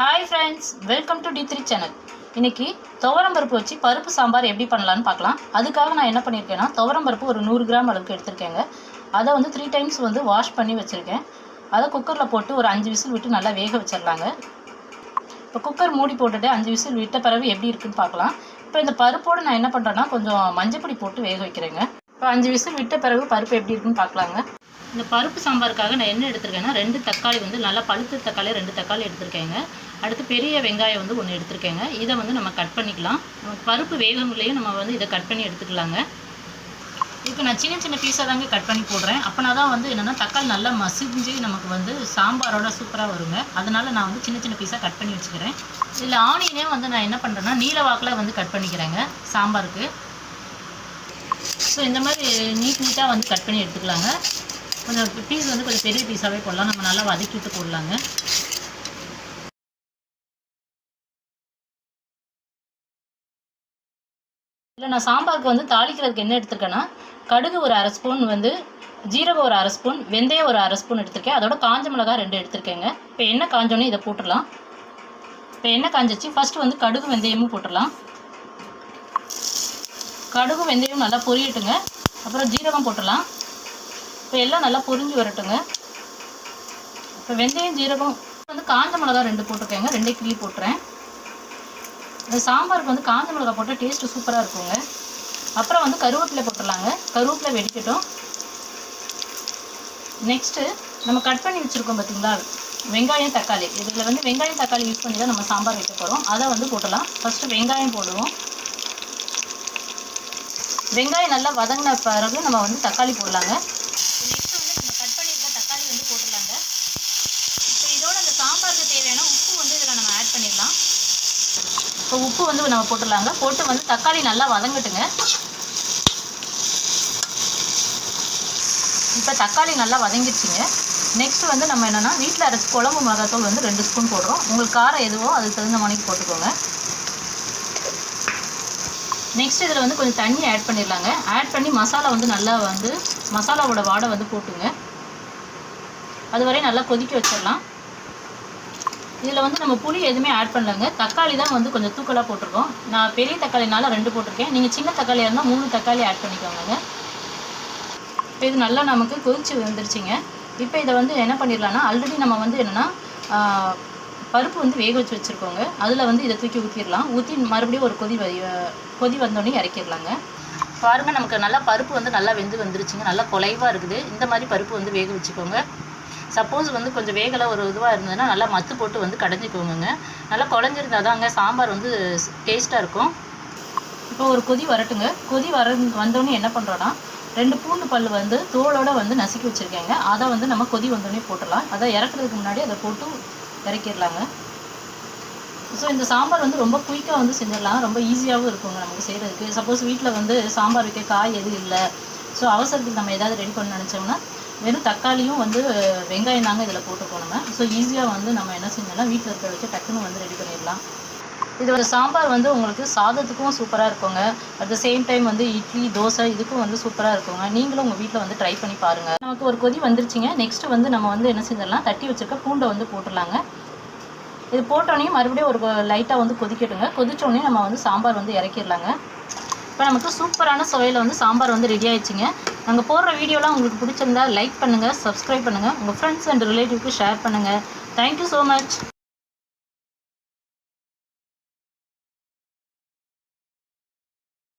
Hi friends welcome to T three channel இன்றைக்கி துவரம் பருப்பு வச்சு பருப்பு சாம்பார் எப்படி பண்ணலான்னு பார்க்கலாம். அதுக்காக நான் என்ன பண்ணியிருக்கேன்னா துவரம் பருப்பு ஒரு நூறு கிராம் அளவுக்கு எடுத்திருக்கேங்க. அதை வந்து த்ரீ டைம்ஸ் வந்து வாஷ் பண்ணி வச்சுருக்கேன். அதை குக்கரில் போட்டு ஒரு அஞ்சு விசில் விட்டு நல்லா வேக வச்சிடலாங்க. இப்போ குக்கர் மூடி போட்டுட்டு அஞ்சு விசில் விட்ட பிறகு எப்படி இருக்குன்னு பார்க்கலாம். இப்போ இந்த பருப்போடு நான் என்ன பண்ணுறேன்னா கொஞ்சம் மஞ்சப்பொடி போட்டு வேக வைக்கிறேங்க. இப்போ அஞ்சு விசில் விட்ட பிறகு பருப்பு எப்படி இருக்குன்னு பார்க்கலாங்க. இந்த பருப்பு சாம்பாருக்காக நான் என்ன எடுத்திருக்கேன்னா ரெண்டு தக்காளி வந்து நல்லா பழுத்த தக்காளி ரெண்டு தக்காளி எடுத்திருக்கேங்க. அடுத்து பெரிய வெங்காயம் வந்து ஒன்று எடுத்திருக்கேங்க. இதை வந்து நம்ம கட் பண்ணிக்கலாம். நம்ம பருப்பு வேகமுறையே நம்ம வந்து இதை கட் பண்ணி எடுத்துக்கலாங்க. இப்போ நான் சின்ன சின்ன பீஸாக தாங்க கட் பண்ணி போடுறேன். அப்போனா தான் வந்து என்னென்னா தக்காளி நல்லா மசிஞ்சு நமக்கு வந்து சாம்பாரோட சூப்பராக வருங்க. அதனால் நான் வந்து சின்ன சின்ன பீஸாக கட் பண்ணி வச்சுக்கிறேன். இதில் ஆனியனே வந்து நான் என்ன பண்ணுறேன்னா நீல வாக்கில் வந்து கட் பண்ணிக்கிறேங்க சாம்பாருக்கு. ஸோ இந்த மாதிரி நீட் நீட்டாக வந்து கட் பண்ணி எடுத்துக்கலாங்க. கொஞ்சம் பீஸ் வந்து கொஞ்சம் பெரிய பீஸாகவே போடலாம். நம்ம நல்லா வதக்கிட்டு போடலாங்க. இல்லை நான் சாம்பாருக்கு வந்து தாளிக்கிறதுக்கு என்ன எடுத்திருக்கேன்னா கடுகு ஒரு அரை ஸ்பூன் வந்து ஜீரகம் ஒரு அரை ஸ்பூன் வெந்தயம் ஒரு அரை ஸ்பூன் எடுத்திருக்கேன். அதோட காஞ்ச மிளகாய் ரெண்டு எடுத்திருக்கேங்க. இப்போ எண்ணெய் காஞ்சோன்னே இதை போட்டுடலாம். இப்போ எண்ணெய் காஞ்சிச்சு? ஃபஸ்ட்டு வந்து கடுகு வெந்தயமும் போட்டுடலாம். கடுகு வெந்தயம் நல்லா பொரியட்டுங்க. அப்புறம் ஜீரகம் போட்டுடலாம். இப்போ எல்லாம் நல்லா பொரிஞ்சு வரட்டுங்க. இப்போ வெந்தயம் ஜீரகம் வந்து காஞ்ச மிளகா ரெண்டு போட்டிருக்கேங்க. ரெண்டே கிள்ளி போட்டுறேன். இந்த சாம்பாருக்கு வந்து காஞ்ச மிளகா போட்டால் டேஸ்ட்டு சூப்பராக இருக்குங்க. அப்புறம் வந்து கருவேப்பிலை போட்டுடலாங்க. கருவேப்பிலை வெடிக்கட்டும். நெக்ஸ்ட்டு நம்ம கட் பண்ணி வச்சுருக்கோம் பார்த்தீங்களா வெங்காயம் தக்காளி. இதில் வந்து வெங்காயம் தக்காளி யூஸ் பண்ணி தான் நம்ம சாம்பார் வைக்க போகிறோம் அதை வந்து போட்டலாம் ஃபஸ்ட்டு வெங்காயம் போடுவோம். வெங்காயம் நல்லா வதங்கின பிறகு நம்ம வந்து தக்காளி போடலாங்க நெக்ஸ்ட் வந்து நம்ம கட் பண்ணியிருக்க தக்காளி வந்து போட்டுடலாங்க இப்போ இதோட இந்த சாம்பாருக்கு தேவையான உப்பு வந்து இதில் நம்ம ஆட் பண்ணிடலாம் இப்போ உப்பு வந்து நம்ம போட்டுடலாங்க. போட்டு வந்து தக்காளி நல்லா வதங்கட்டுங்க. இப்போ தக்காளி நல்லா வதங்கிடுச்சுங்க. நெக்ஸ்ட் வந்து நம்ம என்னென்னா வீட்டில் அரைச்சி குழம்பு மிளகாத்தூள் வந்து ரெண்டு ஸ்பூன் போடுறோம். உங்களுக்கு காரம் எதுவோ அதுக்கு தகுந்த மணிக்கு போட்டுக்கோங்க. நெக்ஸ்ட் இதில் வந்து கொஞ்சம் தண்ணி ஆட் பண்ணிடலாங்க. ஆட் பண்ணி மசாலா வந்து நல்லா வந்து மசாலாவோட வாடை வந்து போட்டுங்க. அது வரையும் நல்லா கொதிக்க வச்சிடலாம். இதில் வந்து நம்ம புளி எதுவுமே ஆட் பண்ணலங்க. தக்காளி தான் வந்து கொஞ்சம் தூக்கலாக போட்டிருக்கோம். நான் பெரிய தக்காளினால ரெண்டு போட்டிருக்கேன். நீங்கள் சின்ன தக்காளியாக இருந்தால் மூணு தக்காளி ஆட் பண்ணிக்கோங்க இப்போ இது நல்லா நமக்கு கொதிச்சு வந்துருச்சுங்க. இப்போ இதை வந்து என்ன பண்ணிடலாம்னா ஆல்ரெடி நம்ம வந்து என்னென்னா பருப்பு வந்து வேக வச்சு வச்சுருக்கோங்க. அதில் வந்து இதை தூக்கி ஊற்றிடலாம் ஊற்றி மறுபடியும் ஒரு கொதி கொதி வந்தோடனே இறக்கிடலாங்க. பாருங்கள் நமக்கு நல்லா பருப்பு வந்து நல்லா வெந்து வந்துருச்சுங்க. நல்லா குலைவாக இருக்குது. இந்த மாதிரி பருப்பு வந்து வேக வச்சுக்கோங்க. சப்போஸ் வந்து கொஞ்சம் வேகலை ஒரு இதுவாக இருந்ததுன்னா நல்லா மத்து போட்டு வந்து கடைஞ்சிக்கோங்க நல்லா குழஞ்சிருந்தா தாங்க சாம்பார் வந்து டேஸ்ட்டாக இருக்கும். இப்போ ஒரு கொதி வரட்டுங்க. கொதி வர வந்தோடனே என்ன பண்ணுறோன்னா ரெண்டு பூண்டு பல் வந்து தோலோட வந்து நசுக்கி வச்சுருக்கேங்க. அதை வந்து நம்ம கொதி வந்தோடனே போட்டுடலாம். அதை இறக்குறதுக்கு முன்னாடி அதை போட்டு இறக்கிடலாங்க. ஸோ இந்த சாம்பார் வந்து ரொம்ப குயிக்காக வந்து செஞ்சிடலாம். ரொம்ப ஈஸியாகவும் இருக்குங்க நமக்கு செய்கிறதுக்கு சப்போஸ் வீட்டில் வந்து சாம்பார் வைக்க காய் எதுவும் இல்லை. ஸோ அவசரத்துக்கு நம்ம ஏதாவது ரெடி பண்ண நினச்சோம்னா வெறும் தக்காளியும் வந்து வெங்காயம் தாங்க இதில் போட்டுக்கோம் நம்ம ஸோ ஈஸியாக வந்து நம்ம என்ன செஞ்சோம்னா வீட்டில் இருக்கிற வச்சு டக்குன்னு வந்து ரெடி பண்ணிடலாம். இது ஒரு சாம்பார் வந்து உங்களுக்கு சாதத்துக்கும் சூப்பராக இருக்குங்க. அட் த சேம் டைம் வந்து இட்லி தோசை இதுக்கும் வந்து சூப்பராக இருக்குங்க. நீங்களும் உங்கள் வீட்டில் வந்து ட்ரை பண்ணி பாருங்கள் நமக்கு ஒரு கொதி வந்துருச்சுங்க. நெக்ஸ்ட் வந்து நம்ம வந்து என்ன செஞ்சிடலாம்? தட்டி வச்சிருக்க பூண்டை வந்து போட்டுடலாங்க. இது போட்டோடனே மறுபடியும் ஒரு லைட்டாக வந்து கொதிக்கட்டுங்க. கொதிச்சோடனே நம்ம வந்து சாம்பார் வந்து இறக்கிடலாங்க. இப்போ நமக்கு சூப்பரான சுவையில் வந்து சாம்பார் வந்து ரெடி ஆயிடுச்சுங்க. நாங்கள் போடுற வீடியோலாம் உங்களுக்கு பிடிச்சிருந்தா லைக் பண்ணுங்கள் சப்ஸ்கிரைப் பண்ணுங்கள் உங்கள் ஃப்ரெண்ட்ஸ் அண்ட் ரிலேட்டிவ்க்கு ஷேர் பண்ணுங்கள் தேங்க்யூ ஸோ மச்